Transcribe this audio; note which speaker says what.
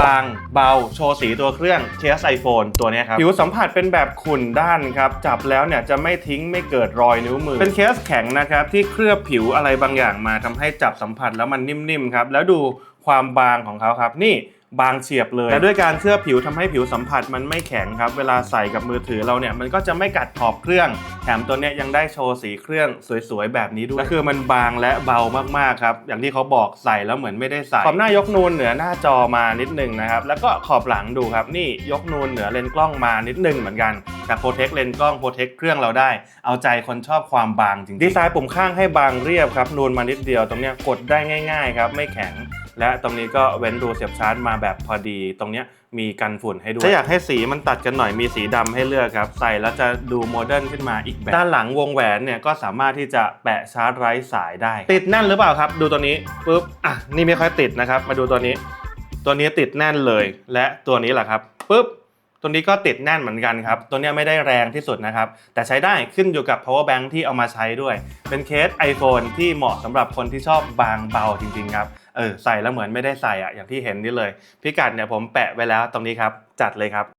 Speaker 1: บาง เบา โชว์สีตัวเครื่องเคสไอโฟนตัวนี้ครับ ผิวสัมผัสเป็นแบบขุ่นด้านครับ จับแล้วเนี่ยจะไม่ทิ้งไม่เกิดรอยนิ้วมือ เป็นเคสแข็งนะครับ ที่เคลือบผิวอะไรบางอย่างมาทำให้จับสัมผัสแล้วมันนิ่มๆครับ แล้วดูความบางของเขาครับ นี่บางเฉียบเลยและด้วยการเคลือบผิวทำให้ผิวสัมผัสมันไม่แข็งครับ เวลาใส่กับมือถือเราเนี่ยมันก็จะไม่กัดขอบเครื่อง แถมตัวเนี้ยยังได้โชว์สีเครื่องสวยๆแบบนี้ด้วยและคือมันบางและเบามากๆครับ อย่างที่เขาบอกใส่แล้วเหมือนไม่ได้ใส่ ขอบหน้ายกนูนเหนือหน้าจอมานิดนึงนะครับ แล้วก็ขอบหลังดูครับ นี่ยกนูนเหนือเลนส์กล้องมานิดนึงเหมือนกันแต่โปรเทคเลนส์กล้องโปรเทคเครื่องเราได้ เอาใจคนชอบความบางจริงๆดีไซน์ปุ่มข้างให้บางเรียบครับนูนมานิดเดียวตรงเนี้ยกดได้ง่าย ๆ ครับไม่แข็ง และตรงนี้ก็เว้นรูเสียบชาร์จมาแบบพอดี ตรงเนี้ยมีกันฝุ่นให้ด้วยถ้าอยากให้สีมันตัดกันหน่อยมีสีดำให้เลือกครับ ใส่แล้วจะดูโมเดิร์นขึ้นมาอีกแบบด้านหลังวงแหวนเนี่ยก็สามารถที่จะแปะชาร์จไร้สายได้ ติดแน่นหรือเปล่าครับ ดูตัวนี้ปุ๊บอะนี่ไม่ค่อยติดนะครับ มาดูตัวนี้ ตัวนี้ติดแน่นเลย และตัวนี้แหละครับปุ๊บ ตัวนี้ก็ติดแน่นเหมือนกันครับ ตัวนี้ไม่ได้แรงที่สุดนะครับ แต่ใช้ได้ขึ้นอยู่กับ power bank ที่เอามาใช้ด้วย เป็นเคส iPhone ที่เหมาะสำหรับคนที่ชอบบางเบาจริงๆครับ เออใส่แล้วเหมือนไม่ได้ใส่อะอย่างที่เห็นนี่เลย พิกัดเนี่ยผมแปะไว้แล้วตรงนี้ครับ จัดเลยครับ